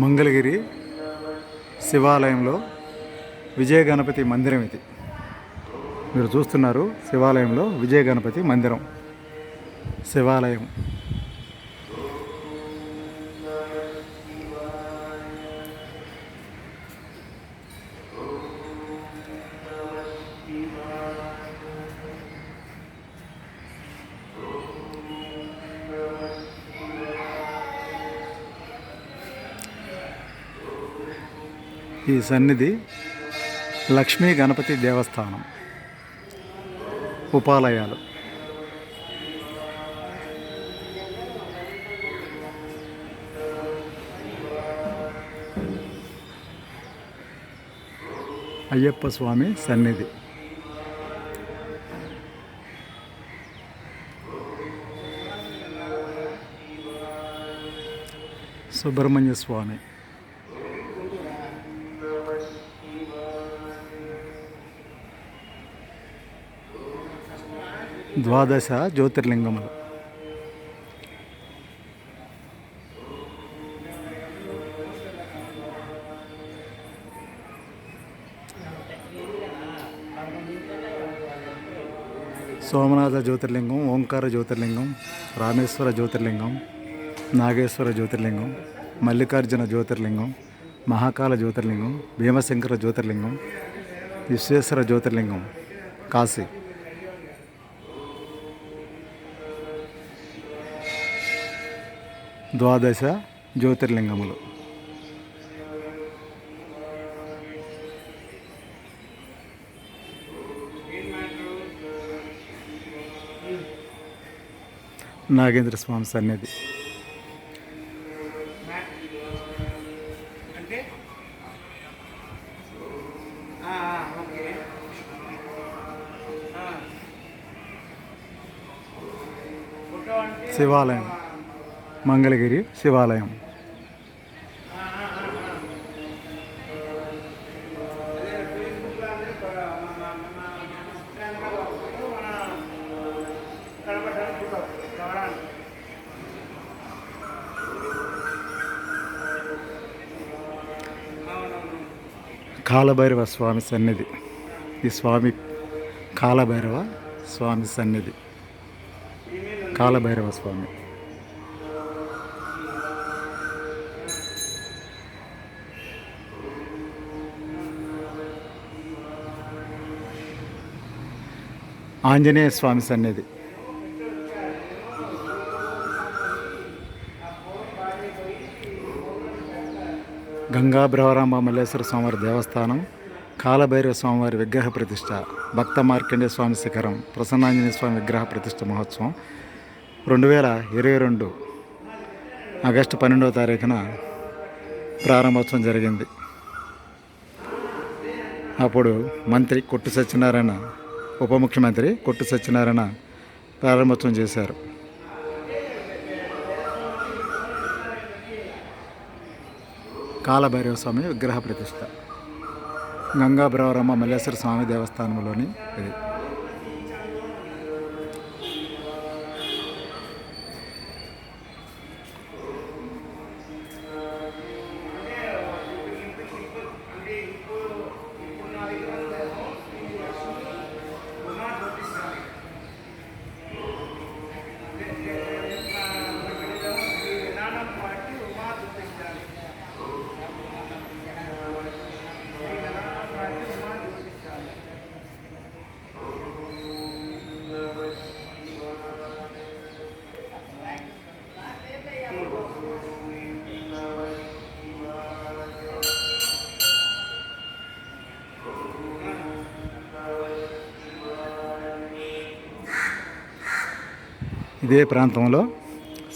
మంగళగిరి శివాలయంలో విజయ గణపతి మందిరం ఇది. మీరు చూస్తున్నారు శివాలయంలో విజయ గణపతి మందిరం. శివాలయం. ఈ సన్నిధి లక్ష్మీ గణపతి దేవస్థానం ఉపాలయాలు. అయ్యప్ప స్వామి సన్నిధి. సుబ్రహ్మణ్య స్వామి. ద్వాదశ జ్యోతిర్లింగములు సోమనాథ జ్యోతిర్లింగం ఓంకార జ్యోతిర్లింగం రామేశ్వర జ్యోతిర్లింగం నాగేశ్వర జ్యోతిర్లింగం మల్లికార్జున జ్యోతిర్లింగం మహాకాల జ్యోతిర్లింగం భీమశంకర జ్యోతిర్లింగం విశ్వేశ్వర జ్యోతిర్లింగం కాశీ. ద్వాదశ జ్యోతిర్లింగములు. నాగేంద్ర స్వామి సన్నిధి. శివాలయం. మంగళగిరి శివాలయం. కాలభైరవ స్వామి సన్నిధి. ఈ స్వామి కాలభైరవ స్వామి సన్నిధి. కాలభైరవ స్వామి ఆంజనేయ స్వామి సన్నిధి. గంగా భ్రవరాంబ మల్లేశ్వర స్వామివారి దేవస్థానం కాలభైరవ స్వామివారి విగ్రహ ప్రతిష్ట భక్త మార్కండే స్వామి శిఖరం ప్రసన్నాంజనేయ స్వామి విగ్రహ ప్రతిష్ట మహోత్సవం రెండు వేల ఇరవై రెండు ఆగస్టు పన్నెండవ తారీఖున ప్రారంభోత్సవం జరిగింది. అప్పుడు మంత్రి కొట్టు సత్యనారాయణ ఉప ముఖ్యమంత్రి కొట్టు సత్యనారాయణ ప్రారంభోత్సవం చేశారు. కాలభైరవ స్వామి విగ్రహ ప్రతిష్ట. గంగా బ్రవరమ్మ మల్లేశ్వర స్వామి దేవస్థానంలోని ఇది. ఇదే ప్రాంతంలో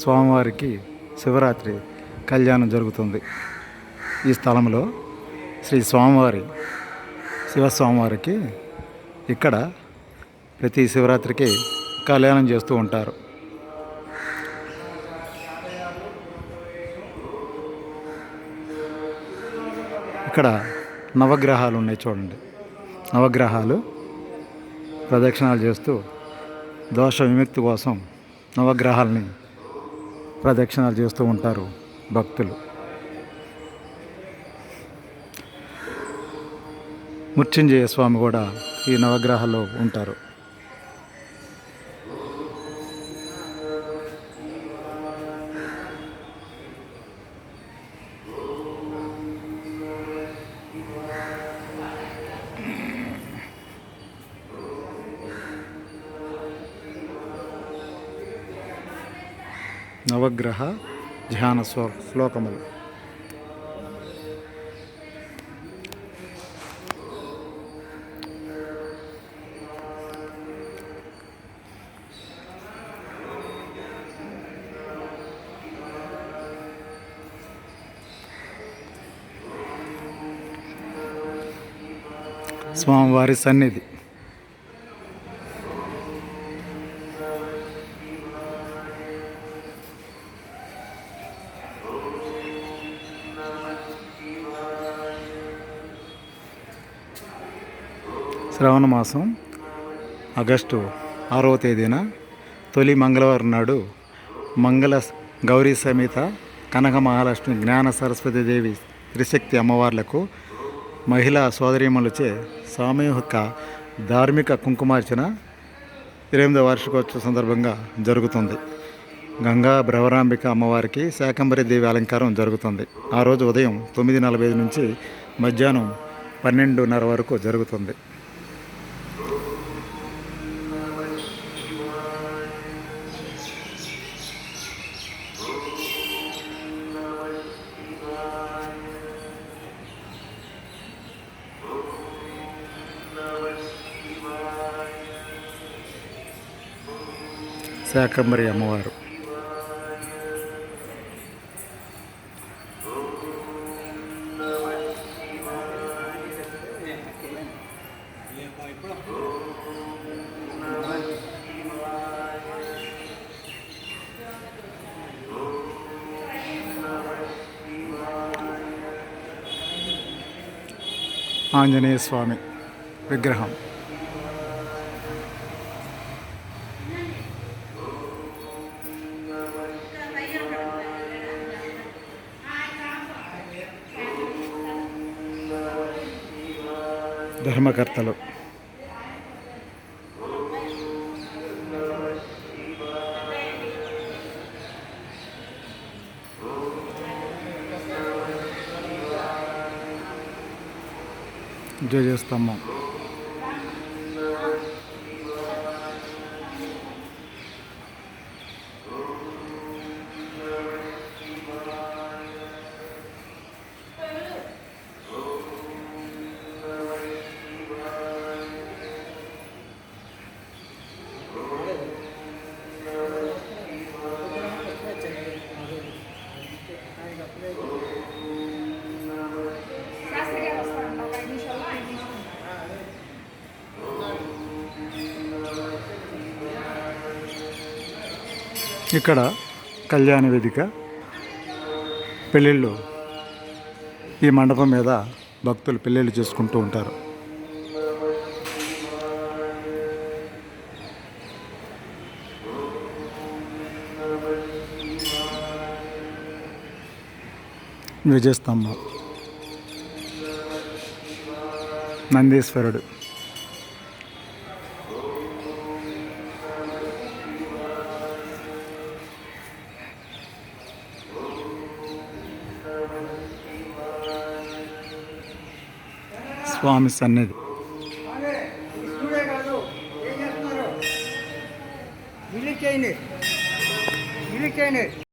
స్వామివారికి శివరాత్రి కళ్యాణం జరుగుతుంది. ఈ స్థలంలో శ్రీ స్వామివారి శివస్వామివారికి ఇక్కడ ప్రతి శివరాత్రికి కళ్యాణం చేస్తూ ఉంటారు. ఇక్కడ నవగ్రహాలు ఉన్నాయి చూడండి. నవగ్రహాలు ప్రదక్షిణాలు చేస్తూ దోష విముక్తి కోసం నవగ్రహాలని ప్రదక్షిణాలు చేస్తూ ఉంటారు భక్తులు. మృత్యుంజయ స్వామి కూడా ఈ నవగ్రహాల్లో ఉంటారు. నవగ్రహ ధ్యాన శ్లోకములు. స్వామివారి సన్నిధి. శ్రావణ మాసం ఆగస్టు ఆరవ తేదీన తొలి మంగళవారం నాడు మంగళ గౌరీ సమేత కనక మహాలక్ష్మి జ్ఞాన సరస్వతి దేవి త్రిశక్తి అమ్మవార్లకు మహిళా సోదరీమణులచే సామూహిక ధార్మిక కుంకుమార్చన ఎనిమిదవ వార్షికోత్సవ సందర్భంగా జరుగుతుంది. గంగా భ్రవరాంబిక అమ్మవారికి శాకంబరి దేవి అలంకారం జరుగుతుంది. ఆ రోజు ఉదయం తొమ్మిది నలభై ఐదు నుంచి మధ్యాహ్నం పన్నెండున్నర వరకు జరుగుతుంది. శాకంబరి అమ్మవారు. ఆంజనేయ స్వామి విగ్రహం. ధర్మకర్తలు. జయ స్తంభం. ఇక్కడ కళ్యాణ వేదిక పెళ్ళిళ్ళు. ఈ మండపం మీద భక్తులు పెళ్ళిళ్ళు చేసుకుంటూ ఉంటారు. విజయస్తంభం. నందీశ్వరుడు. స్వామి సన్నిధి